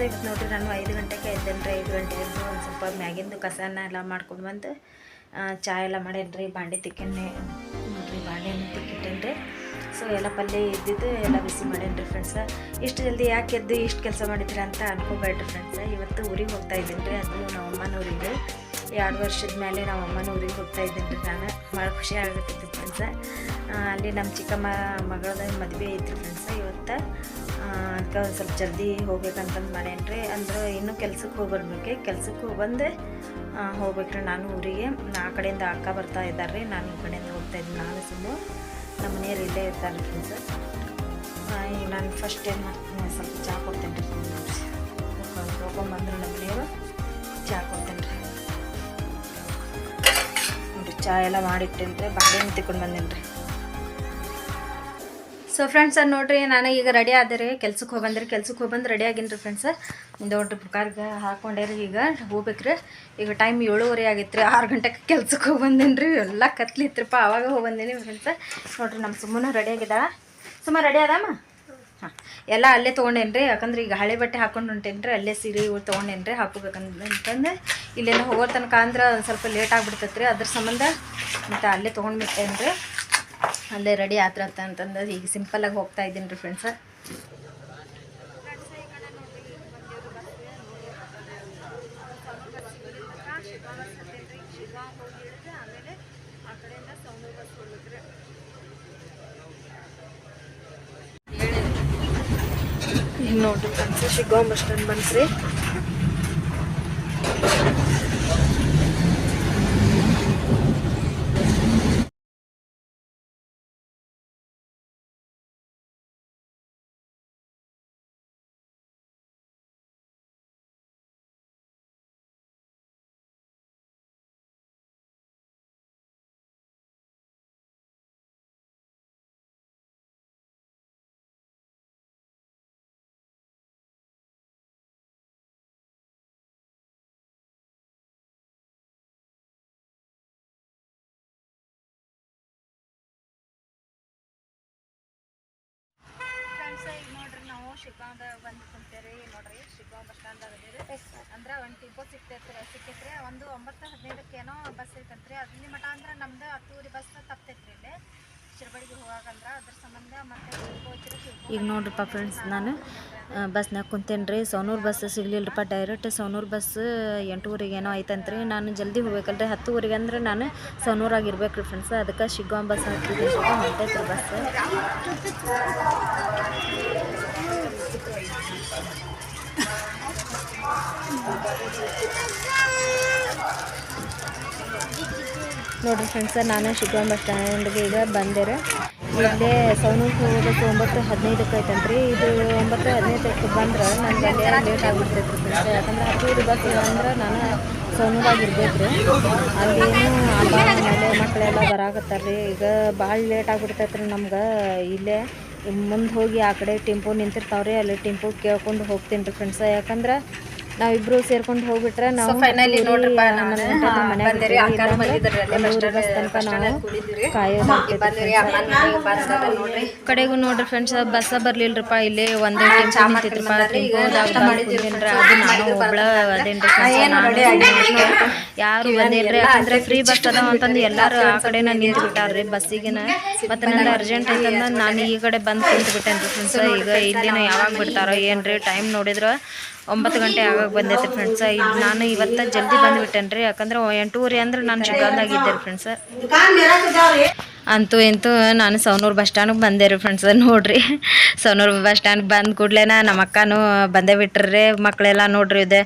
Friends ಇವತ್ತು ನೋಡಿರಿ ನಾನು ಐದು ಗಂಟೆಗೆ ಎದ್ದೇನೆ ರೀ ಐದು ಗಂಟೆ ಎದ್ದು ಒಂದು ಸ್ವಲ್ಪ ಮ್ಯಾಗಿಂದು ಕಸನ ಎಲ್ಲ ಮಾಡ್ಕೊಂಡು ಬಂದು ಚಾ ಎಲ್ಲ ಮಾಡೇನಿ ರೀ ಬಾಂಡೆ ತಿಕ್ಕೆಣ್ಣೆ ನೋಡ್ರಿ ಬಾಂಡೆನ ತಿಕ್ಕಿಟ್ಟೇನಿ ರೀ ಸೊ ಎಲ್ಲ ಪಲ್ಯ ಇದ್ದಿದ್ದು ಎಲ್ಲ ಬಿಸಿ ಮಾಡೇನಿ ರೀ ಫ್ರೆಂಡ್ಸ ಇಷ್ಟು ಜಲ್ದಿ ಯಾಕೆ ಎದ್ದು ಇಷ್ಟು ಕೆಲಸ ಮಾಡಿದ್ರಿ ಅಂತ ಅನ್ಕೋಬೇಡ್ರಿ ಫ್ರೆಂಡ್ಸ ಇವತ್ತು ಊರಿಗೆ ಹೋಗ್ತಾ ಇದ್ದೀನಿ ರೀ ಅದು ನಮ್ಮ ಅಮ್ಮನ ಊರಿಗೆ. ಎರಡು ವರ್ಷದ ಮೇಲೆ ನಮ್ಮ ಅಮ್ಮನ ಊರಿಗೆ ಹೋಗ್ತಾ ಇದ್ದೀನಿ ರೀ ನಾನು. ಭಾಳ ಖುಷಿ ಆಗುತ್ತಿತ್ತು ಫ್ರೆಂಡ್ಸ ಅಲ್ಲಿ ನಮ್ಮ ಚಿಕ್ಕಮ್ಮ ಮಗಳದ ಮದುವೆ ಐತ್ರಿ ಫ್ರೆಂಡ್ಸ ಇವತ್ತು ಅದಕ್ಕೆ ಒಂದು ಸ್ವಲ್ಪ ಜಲ್ದಿ ಹೋಗ್ಬೇಕಂತಂದು ಮಾಡೇನಿ ರೀ ಅಂದ್ರೆ ಇನ್ನೂ ಕೆಲ್ಸಕ್ಕೆ ಹೋಗಿ ಬರ್ಬೇಕೆ ಕೆಲ್ಸಕ್ಕೆ ಹೋಗಿ ಬಂದು ಹೋಗ್ಬೇಕ್ರಿ. ನಾನು ಊರಿಗೆ. ಆ ಕಡೆಯಿಂದ ಅಕ್ಕ ಬರ್ತಾ ಇದ್ದಾರೆ ರೀ ನಾನು ಈ ಕಡೆಯಿಂದ ಹೋಗ್ತಾ ಇದ್ದೀನಿ. ನಾನು ಸುಮ್ಮನೆ ನಮ್ಮ ಮನೆಯವ್ರು ಇಲ್ಲೇ ಇರ್ತಾರೆ ಫ್ರೆಂಡ್ಸ್ ಈಗ ನಾನು ಫಸ್ಟ್ ಏನು ಮಾಡ್ತೀನಿ? ಸ್ವಲ್ಪ ಚಹಾ ಕೊಡ್ತೇನೆ ರೀ ಹೋಗ್ಬಂದ್ರೆ ನಮ್ಮ ಮನೆಯವರು. ಚಹಾ ಕೊಡ್ತೇನೆ ರೀ ಚಹಾ ಎಲ್ಲ ಮಾಡಿಟ್ಟೇನೆ ರೀ ಬಾಳೆಹಣ್ಣು ತಿಕ್ಕೊಂಡು ಬಂದೇನೆ ರೀ ಸೊ ಫ್ರೆಂಡ್ಸ್ ನೋಡ್ರಿ, ನಾನು ಈಗ ರೆಡಿ ಆದ್ರಿ ಕೆಲ್ಸಕ್ಕೆ ಹೋಗಂದ್ರಿ ಕೆಲ್ಸಕ್ಕೆ ಹೋಗಿ ಬಂದು ರೆಡಿ ಆಗಿನ್ರಿ ಫ್ರೆಂಡ್ಸ್ ದೊಡ್ಡ ಬುಕಾರ್ಗೆ ಹಾಕೊಂಡೆ ರೀ ಈಗ. ಹೋಗ್ಬೇಕ್ರಿ ಈಗ ಟೈಮ್ ಏಳುವರೆ ಆಗೈತೆ ರೀ ಆರು ಗಂಟೆಗೆ ಕೆಲ್ಸಕ್ಕೆ ಹೋಗಿ ಬಂದೇನಿ ರೀ. ಎಲ್ಲ ಕತ್ಲಿತ್ರಿಪ್ಪ ಆವಾಗ ಹೋಗಿ ಬಂದೀನಿ ಫ್ರೆಂಡ್ಸ್ ನೋಡ್ರಿ ನಮ್ಮ ಸುಮ್ಮನೆ ರೆಡಿ ಆಗಿದ್ದಾಳ ಸುಮ್ಮ ರೆಡಿ ಅದಮ್ಮ ಹಾಂ. ಎಲ್ಲ ಅಲ್ಲೇ ತೊಗೊಂಡೇನಿ ರೀ. ಯಾಕಂದ್ರೆ ಈಗ ಹಳೆ ಬಟ್ಟೆ ಹಾಕೊಂಡು ಹೊಂಟೇನಿ ರೀ. ಅಲ್ಲೇ ಸೀರೆ, ಇವು ತೊಗೊಂಡೇನಿ ರೀ. ಹಾಕೋಬೇಕಂತ ಅಂತಂದು ಇಲ್ಲೆಲ್ಲ ಹೋಗೋ ತನಕ ಅಂದ್ರೆ ಸ್ವಲ್ಪ ಲೇಟ್ ಆಗಿಬಿಡ್ತೈತೆ ರೀ ಅದ್ರ ಸಂಬಂಧ ಮತ್ತು ಅಲ್ಲೇ ತೊಗೊಂಡ್ಬಿಟ್ಟೇನಿ ರೀ. ಅಲ್ಲೇ ರೆಡಿ ಆತ್ರ ಅಂತಂದ್ರೆ ಅಂತಂದು ಈಗ ಸಿಂಪಲ್ಲಾಗಿ ಹೋಗ್ತಾ ಇದ್ದೀನಿ ರೀ ಫ್ರೆಂಡ್ಸ ನೋಡ್ರಿ ಫ್ರೆಂಡ್ಸ್ ಶಿಗೋ ಬಸ್ ಸ್ಟ್ಯಾಂಡ್ ಬಂತ್ರಿ ಶಿಗ್ಗಾಂವ್ದಾಗ ಬಂದು ಕುಂತೇರಿ ನೋಡ್ರಿ ಶಿಗ್ಗಾಂವ್ ಬಸ್ ಸ್ಟ್ಯಾಂಡ್ದಾಗ ಅದೀರಿ ಅಂದ್ರೆ ಒಂದು ಟಿಂಪೋ ಸಿಕ್ತೈತ್ರಿ ಸಿಕ್ಕೈತ್ರಿ ಒಂದು ಒಂಬತ್ತು ಹದಿನೈದಕ್ಕೆ ಏನೋ ಬಸ್ ಐತಂತ್ರಿ ಅಲ್ಲಿ ಮಠ ಅಂದ್ರೆ ನಮ್ದು ಹತ್ತೂರಿ ಬಸ್ ತಪ್ತೈತ್ರಿ ಇಲ್ಲಿ. ಶಿರ್ಬಡಿಗೆ ಹೋಗಂದ್ರೆ ಅದ್ರ ಸಂಬಂಧ ಮತ್ತೆ ಈಗ ನೋಡ್ರಿಪ್ಪ ಫ್ರೆಂಡ್ಸ್ ನಾನು ಬಸ್ನಾಗ ಕುಂತೇನ್ರಿ. ಸೋನೂರು ಬಸ್ ಸಿಗ್ಲಿಲ್ಲರಪ್ಪ ಡೈರೆಕ್ಟ್ ಸೋನೂರು ಬಸ್ ಎಂಟೂವರೆಗೆ ಏನೋ ಐತಂತ್ರಿ. ನಾನು ಜಲ್ದಿ ಹೋಗ್ಬೇಕಲ್ರಿ. ಹತ್ತುವರೆಗೆ ಅಂದ್ರೆ ನಾನು ಸೌನೂರಾಗ ಇರ್ಬೇಕು ರೀ ಫ್ರೆಂಡ್ಸ್ ಅದಕ್ಕೆ ಶಿಗ್ಗಾಂ ಬಸ್ ಹತ್ತಿದ್ದೆ ಹೊಂಟೈತ್ರಿ ಬಸ್. ನೋಡ್ರಿ ಫ್ರೆಂಡ್ಸ ನಾನು ಶಿಗ್ಗಾಂ ಬಸ್ ಸ್ಟ್ಯಾಂಡ್ಗೆ ಈಗ ಬಂದೆ ರೀ ಇಲ್ಲೇ ಸೌನೂರು ಹೋಗೋದಕ್ಕೆ ಒಂಬತ್ತು ಹದಿನೈದಕ್ಕೆ ಐತಂತ್ರಿ. ಇದು ಒಂಬತ್ತು ಹದಿನೈದಕ್ಕೆ ಬಂದ್ರೆ ನನಗೆ ಅಲ್ಲೇ ಲೇಟ್ ಆಗಿಬಿಡ್ತೈತೆ ಫ್ರೆಂಡ್ಸ್ ಯಾಕಂದ್ರೆ ಹತ್ತೂರು ಬಸ್ ಅಂದ್ರೆ ನಾನು ಸೌನೂರಾಗಿರ್ಬೇಕು ಅಲ್ಲೇನು ಅಮ್ಮ ಮನೆ ಮಕ್ಕಳೆಲ್ಲ ಬರಾಕತ್ತಾರ ರೀ ಈಗ ಭಾಳ ಲೇಟ್ ಆಗಿಬಿಡ್ತೈತ್ರಿ ನಮ್ಗೆ. ಇಲ್ಲೇ ಮುಂದೆ ಹೋಗಿ ಆ ಕಡೆ ಟೆಂಪೋ ನಿಂತಿರ್ತಾವ್ರಿ ಅಲ್ಲಿ ಟೆಂಪೋ ಕೇಳ್ಕೊಂಡು ಹೋಗ್ತೀನಿ ರೀ ಫ್ರೆಂಡ್ಸ್ ಯಾಕಂದ್ರೆ ನಾವಿಬ್ರು ಸೇರ್ಕೊಂಡು ಹೋಗ್ಬಿಟ್ರೆ ನಾವು ಫೈನಲಿ ನೋಡ್ರಪ್ಪ ಬಂದೇರಿ ನಾವು ನೋಡ್ರಿ. ಕಡೆಗೂ ನೋಡ್ರಿ ಫ್ರೆಂಡ್ಸ್ ಬಸ್ ಬರ್ಲಿಲ್ರಪ್ಪ ಇಲ್ಲಿ ಒಂದೇ ಅದು ನಾನು ಅದೇನ್ರಿ friends, ಯಾರು ಬಂದಿಲ್ರಿ? ಅಂದ್ರೆ ಫ್ರೀ ಬಸ್ ಅದಾವ ಅಂತಂದು ಎಲ್ಲಾರು ಆ ಕಡೆನ ನಿಂತು ಬಿಟ್ಟಾರ್ರಿ ಬಸ್ಸಿಗೆನ. ಮತ್ತೆ ನಂದು ಅರ್ಜೆಂಟ್ ಐತಂದ ನಾನು ಈ ಕಡೆ ಬಂದು ಕುಂತು ಬಿಟ್ಟೇನ್ರಿ ಫ್ರೆಂಡ್ಸ್ ಈಗ ಇಲ್ಲಿನ ಯಾವಾಗ ಬಿಡ್ತಾರೋ ಏನ್ರಿ ಟೈಮ್ ನೋಡಿದ್ರ ಒಂಬತ್ತು ಗಂಟೆ ಆಗಾಗ ಬಂದೈತೆ ಫ್ರೆಂಡ್ಸ್ ಇದು ನಾನು ಇವತ್ತು ಜಲ್ದಿ ಬಂದುಬಿಟ್ಟೇನ್ರಿ. ಯಾಕಂದ್ರೆ ಎಂಟೂವರೆ ಅಂದ್ರೆ ನಾನು ಶಿಗಾಂದಾಗಿದ್ದೆ ಫ್ರೆಂಡ್ಸ್ ಅಂತೂ ಇಂತೂ ನಾನು ಸೌನೂರು ಬಸ್ ಸ್ಟ್ಯಾಂಡ್ಗೆ ಬಂದೆ ರೀ ಫ್ರೆಂಡ್ಸ್ ನೋಡ್ರಿ. ಸವನೂರು ಬಸ್ ಸ್ಟ್ಯಾಂಡ್ ಬಂದ ಕೂಡಲೇ ನಮ್ಮ ಅಕ್ಕನೂ ಬಂದೇ ಬಿಟ್ರಿ ಮಕ್ಕಳೆಲ್ಲ ನೋಡ್ರಿ ಇದೆ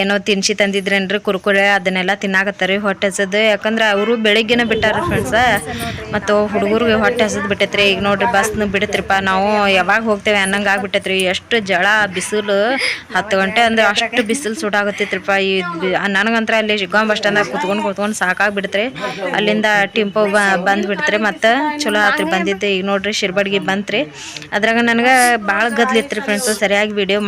ಏನೋ ತಿನ್ಸಿ ತಂದಿದ್ರೇನ್ರಿ ಕುರ್ಕುರೆ ಅದನ್ನೆಲ್ಲ ತಿನ್ನಾಕತ್ತಾರ ಹೊಟ್ಟೆ ಹಸದು. ಯಾಕಂದ್ರೆ ಅವರು ಬೆಳಿಗ್ಗೆನೇ ಬಿಟ್ಟಾರ ಫ್ರೆಂಡ್ಸ ಮತ್ತು ಹುಡುಗರಿಗೆ ಹೊಟ್ಟೆ ಹಸದ್ ಬಿಟ್ಟೈತ್ರಿ. ಈಗ ನೋಡ್ರಿ ಬಸ್ನ ಬಿಡತ್ರಿಪ್ಪ. ನಾವು ಯಾವಾಗ ಹೋಗ್ತೇವೆ ಅನ್ನಂಗೆ ಆಗ್ಬಿಟ್ಟೈತ್ರಿ. ಎಷ್ಟು ಜಳ ಬಿಸಿಲು, ಹತ್ತು ಗಂಟೆ ಅಂದ್ರೆ ಅಷ್ಟು ಬಿಸಿಲು ಸುಡಾಗತ್ತೈತ್ರಿಪ್ಪ ಈ ನನಗಂತ್ರ ಅಲ್ಲಿ ಶಿಗ್ಗಾಂ ಬಸ್ ಸ್ಟ್ಯಾಂಡಾಗ ಕುತ್ಕೊಂಡು ಕುತ್ಕೊಂಡು ಸಾಕಾಗ್ಬಿಡ್ತ್ರಿ. ಅಲ್ಲಿಂದ ಟಿಂಪೋ ಬಂದ್ ಬಿಡ್ತ್ರಿ ಮತ್ತೆ ಚಲೋ ಆತ್ರಿ ಬಂದಿದ್ದೆ. ಈಗ ನೋಡ್ರಿ ಶಿರ್ಬಡ್ಗಿ ಬಂತ್ರಿ. ಅದ್ರಾಗ ನನಗೆ ಭಾಳ ಗದ್ಲಿತ್ರಿ ಫ್ರೆಂಡ್ಸ್ ಸರಿಯಾಗಿ ವಿಡಿಯೋ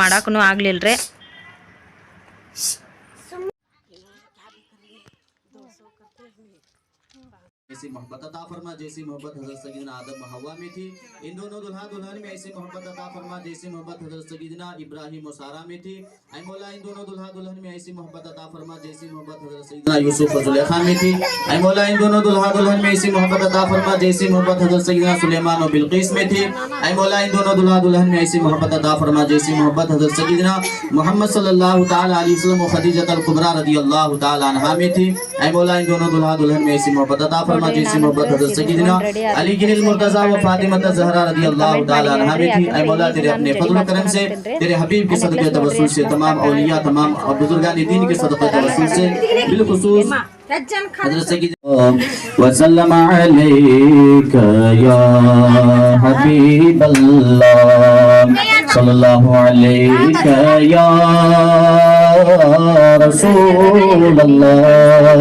ایسی محبت عطا فرما، جیسی محبت حضرت سیدنا آدم ہوا میں تھی۔ ان دونوں دلہا دلہن میں ایسی محبت عطا فرما، جیسی محبت حضرت سیدنا ابراہیم و سارا میں تھی۔ اے مولا، ان دونوں دلہا دلہن میں ایسی محبت عطا فرما، جیسی محبت حضرت سیدنا یوسف و زلیخا میں تھی۔ اے مولا، ان دونوں دلہا دلہن میں ایسی محبت عطا فرما، جیسی محبت حضرت سیدنا سلیمان و بلقیس میں تھی۔ اے مولا، ان دونوں دلہا دلہن میں ایسی محبت عطا فرما، جیسی محبت حضرت سیدنا محمد صلی اللہ تعالی علیہ وسلم و خدیجہ القبرہ رضی اللہ تعالی عنہ میں تھی۔ اے مولا، ان دونوں دلہا دلہن میں ایسی محبت عطا فرما حدیث محبت حضرت سیدنا علی گن المرتضی و فاطمہ زہرا رضی اللہ تعالی عنہ بھی تھی اے مولا تیرے اپنے فضل و کرم سے تیرے حبیب کے صدقے توسل سے تمام اولیاء تمام بزرگان دین کے صدقے توسل سے بالخصوص حضرت سیدنا وسلم علیک یا حبیب اللہ صلی اللہ علیک یا رسول اللہ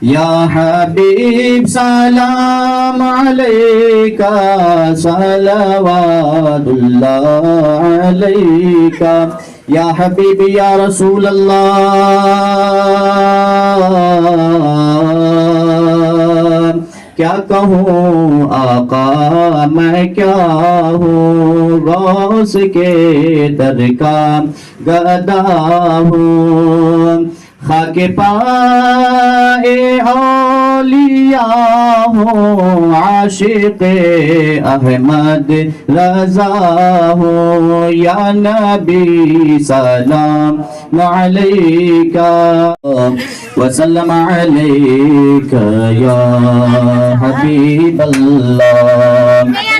یا حبیب سلام علیکہ صلوات اللہ علیکہ یا حبیب یا رسول اللہ کیا کہوں آقا میں کیا ہوں غوث کے در کا گدا ہوں خاک پائے اولیاء ہوں عاشق احمد رضا ہوں یا نبی سلام علیکہ وسلم علیکہ یا حبیب اللہ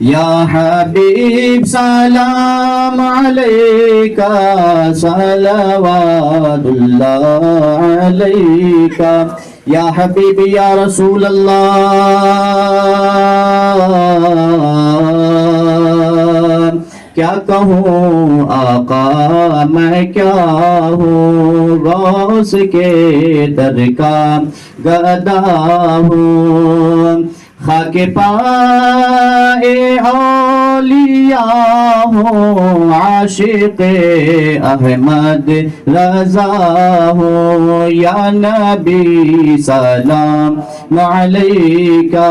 یا حبیب سلام علیکہ صلوات اللہ علیکہ یا حبیب، یا رسول اللہ کیا کہوں؟ آقا، میں کیا ہوں؟ غوث کے در کا گدا ہوں۔ খাকে পায়ে আলিয়া হো আশিকে আহমদ রাজা হো ইয়া নবী সালাম আলাইকা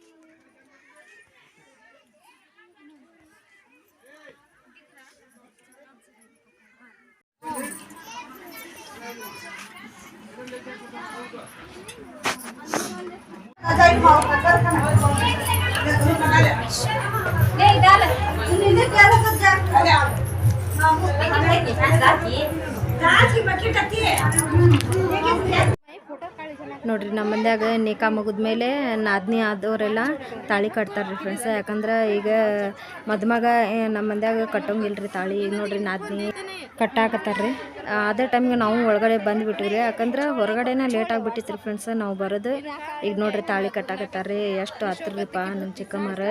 ನಿಕಾ ಮುಗಿದ್ಮೇಲೆ ನಾದ್ನಿ ಆದವರೆಲ್ಲ ತಾಳಿ ಕಟ್ತಾರೆ ರೀ ಫ್ರೆಂಡ್ಸ್ ಯಾಕಂದ್ರೆ ಈಗ ಮದುಮಗ ನಮ್ಮ ಮಂದ್ಯಾಗ ಕಟ್ಟೋಂಗಿಲ್ಲ ರೀ ತಾಳಿ. ಈಗ ನೋಡ್ರಿ ನಾದ್ನಿ ಕಟ್ಟಾಕತ್ತಾರ ರೀ. ಅದೇ ಟೈಮ್ಗೆ ನಾವು ಒಳಗಡೆ ಬಂದುಬಿಟ್ವಿ ರೀ. ಯಾಕಂದ್ರೆ ಹೊರಗಡೆನೇ ಲೇಟ್ ಆಗಿಬಿಟ್ಟಿತ್ತು ರೀ ಫ್ರೆಂಡ್ಸ್ ನಾವು ಬರೋದು. ಈಗ ನೋಡ್ರಿ ತಾಳಿ ಕಟ್ಟಾಕತ್ತಾರ ರೀ. ಎಷ್ಟು ಹತ್ರರಿಪ್ಪ ನಮ್ಮ ಚಿಕ್ಕಮ್ಮರ.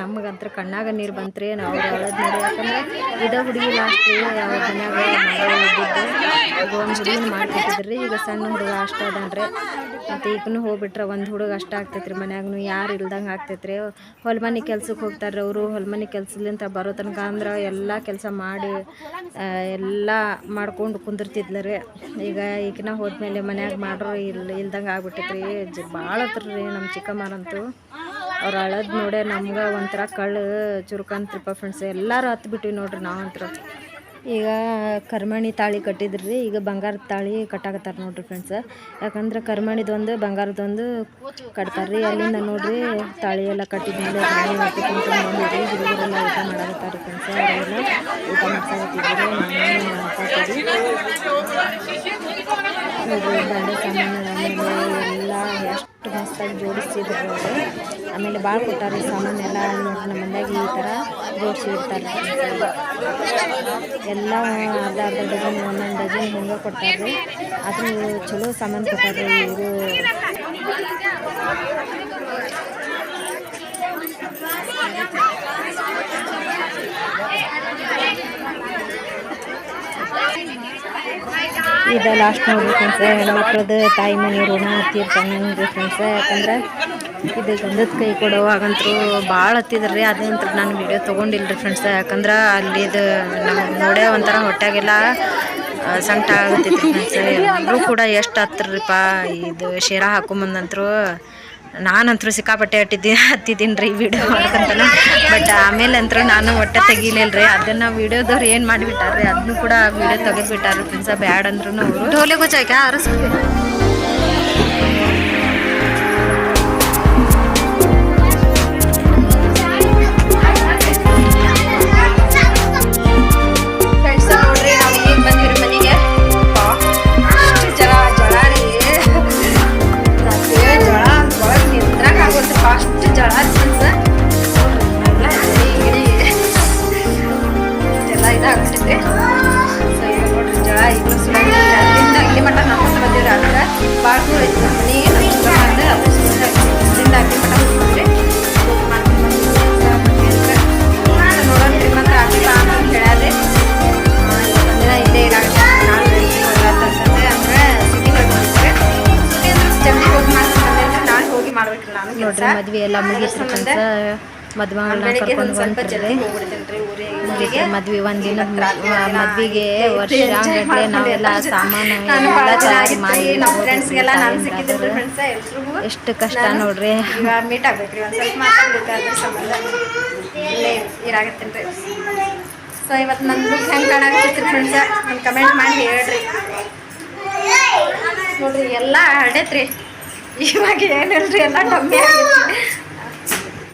ನಮಗಂತ್ರ ಕಣ್ಣಾಗ ನೀರು ರೀ ನಾವು ಒಳಗೆ ನೋಡಿ ಯಾಕಂದ್ರೆ ಇದ ಹುಡುಗಿ ಲಾಸ್ಟ್ ರೀ. ಅವ್ರ ಮನ್ಯಾಗ ಒಂದು ಈಗ ಸಣ್ಣ ಹುಡುಗ ಅಷ್ಟ ಅದಾನ್ರಿ. ಮತ್ತು ಈಗೂ ಹೋಗ್ಬಿಟ್ರೆ ಒಂದು ಹುಡುಗ ಅಷ್ಟ ರೀ ಮನ್ಯಾಗನು. ಯಾರು ಇಲ್ದಂಗೆ ಆಗ್ತೈತ್ರಿ. ಹೊಲ್ಮನೆ ಕೆಲ್ಸಕ್ಕೆ ಹೋಗ್ತಾರೆ ಅವರು. ಹೊಲ್ಮನೆ ಕೆಲ್ಸಲಿಂತ ಬರೋ ತನಕ ಅಂದ್ರೆ ಎಲ್ಲ ಕೆಲಸ ಮಾಡಿ ಎಲ್ಲ ಮಾಡ್ಕೊಂಡು ಕುಂದಿರ್ತಿದ್ಲು ರೀ ಈಗ ಈಗಿನ ಹೋದ್ಮೇಲೆ ಮನ್ಯಾಗ ಮಾಡ್ರು ಇಲ್ಲ ಇಲ್ದಂಗೆ ಆಗ್ಬಿಟ್ಟೈತ್ರಿ. ಭಾಳ ಹತ್ರ ರೀ ನಮ್ಮ ಚಿಕ್ಕಮ್ಮನಂತೂ ಅವ್ರು ಅಳದ್ ನೋಡೇ ನಮ್ಗೆ ಒಂಥರ ಕಳ್ಳು ಚುರುಕಂತ್ರಿಪ್ಪ ಫ್ರೆಂಡ್ಸ್ ಎಲ್ಲರೂ ಹತ್ತು ನೋಡ್ರಿ ನಾವಂತ್ರ. ಈಗ ಕರ್ಮಣಿ ತಾಳಿ ಕಟ್ಟಿದ್ರಿ ರೀ ಈಗ ಬಂಗಾರದ ತಾಳಿ ಕಟ್ಟಾಕತ್ತಾರ ನೋಡ್ರಿ ಫ್ರೆಂಡ್ಸ್ ಯಾಕಂದ್ರೆ ಕರ್ಮಣಿದೊಂದು, ಬಂಗಾರದೊಂದು ಕಟ್ತಾರೆ ರೀ ಅಲ್ಲಿಂದ ನೋಡ್ರಿ ತಾಳಿ ಎಲ್ಲ ಕಟ್ಟಿದ್ಮೇಲೆ ಹುಡುಗರೆಲ್ಲ ಊಟ ಮಾಡಾಕತ್ತಾರೆ ಫ್ರೆಂಡ್ಸ್ ಅವರೆಲ್ಲ ಊಟ ಮಾಡ್ಸಾಕತ್ತಿದ್ರು ಬಂಡೆ ಸಾಮಾನು ಎಲ್ಲ ಎಷ್ಟು ಮಸ್ತಾಗಿ ಜೋಡಿಸಿದ್ರು ಆಮೇಲೆ ಭಾಳ ಕೊಟ್ಟಾರ ಸಾಮಾನು ಎಲ್ಲ ನೋಡ್ರಿ ನಮ್ಮ ಮನ್ಯಾಗ ಈ ಥರ ಜೋಡಿಸಿ ಇರ್ತಾರೆ ಎಲ್ಲ ಅರ್ಧ ಅರ್ಧ ಡಜನ್, ಒಂದೊಂದು ಡಜನ್ ಹಿಂಗೆ ಕೊಟ್ಟಾರೆ ಆದರೂ ಚಲೋ ಸಾಮಾನು ಕೊಟ್ಟಾರೆ ಇವರು. ಇದು ಲಾಸ್ಟ್ ನೋಡ್ರಿ ಫ್ರೆಂಡ್ಸ್ ಹೆಣ್ಮಕ್ಳದ್ದು ತಾಯಿ ಮನೆ ಋಣ ತೀರ್ಕೊಂಡ್ರಿ ಫ್ರೆಂಡ್ಸ್ ಯಾಕಂದ್ರೆ ಇದು ಗಂಧದ ಕೈ ಕೊಡುವಾಗಂತೂ ಭಾಳ ಹತ್ತಿದ್ರಿ ಅದಂತೂ ನಾನು ವೀಡಿಯೊ ತೊಗೊಂಡಿಲ್ಲ ರೀ ಫ್ರೆಂಡ್ಸ್ ಯಾಕಂದ್ರೆ ಅಲ್ಲಿದು ನಮಗೆ ನೋಡೇ ಒಂಥರ ಹೊಟ್ಟೆಗೆಲ್ಲ ಸಂಕಟ ಆಗುತ್ತಿತ್ತು ಫ್ರೆಂಡ್ಸ್ ಎಲ್ಲರೂ ಕೂಡ ಎಷ್ಟು ಹತ್ತಿರಪ್ಪ ಇದು ಶೇರ ಹಾಕೊಂಬಂದಂತರು ನಾನಂತರೂ ಸಿಕ್ಕಾಪಟ್ಟೆ ಹಟ್ಟಿದ್ದಿ, ಹತ್ತಿದ್ದೀನಿ ರೀ ವಿಡಿಯೋ ಮಾಡ್ಕೊಂತಾನೆ. ಬಟ್ ಆಮೇಲೆ ನಾನು ಹೊಟ್ಟೆ ತೆಗಿಲಿಲ್ಲ ರೀ. ಅದನ್ನು ವೀಡಿಯೋದವ್ರು ಏನು ಮಾಡಿಬಿಟ್ಟಾರ್ರಿ? ಅದನ್ನು ಕೂಡ ವೀಡಿಯೋ ತೆಗೆದ್ಬಿಟ್ಟಾರ್ರಿ ಫ್ರೆಂಡ್ಸ ಬ್ಯಾಡ್ ಅಂದ್ರೂ ಅವರು. ಢೋಲೆ ಗೊತ್ತಾಯ್ಕ ಅರಸ್ ಮದ್ವೆ ಎಲ್ಲ ಫ್ರೆಂಡ್ಸ್ ಮದುಮಗಳನ್ನ ಕರ್ಕೊಂಡು ಒಂದು ಸ್ವಲ್ಪ ಬಂದ್ರಿ ಜಲ್ದಿ ಹೋಗ್ಬಿಡ್ತೇನೆ ರೀ ಊರಿಗೆ. ಮುಗೀತ್ರಿ. ಮದ್ವೆ ಒಂದಿನ ಮದ್ವಿಗೆ ವರ್ಷ ಗಟ್ಲೆ ನಾವೆಲ್ಲ ಸಾಮಾನು ಎಲ್ಲ ತಯಾರಿ ಮಾಡಿ ಎಷ್ಟು ಕಷ್ಟ ನೋಡ್ರಿ. ಮೀಟ್ ಆಗ್ಬೇಕ್ರಿ. ಒಂದು ಸ್ವಲ್ಪ ಮಾತಾಡ್ಬೇಕು ಅದ್ರ ಸಂಬಂಧ ಇಲ್ಲೇ ರೀ ಸೊ ಇವತ್ತು ನನ್ನ ಲುಕ್ ಹೆಂಗೆ ಕಾಣಾಕತ್ತೈತ್ರಿ ಫ್ರೆಂಡ್ಸ ಕಮೆಂಟ್ ಮಾಡಿ ಹೇಳ್ರಿ. ನೋಡ್ರಿ ಎಲ್ಲ ಹಡೈತ್ರಿ. ಇವಾಗ ಏನಿಲ್ರಿ ಎಲ್ಲ ಡಮ್ಮಿ ಆಗೈತಿ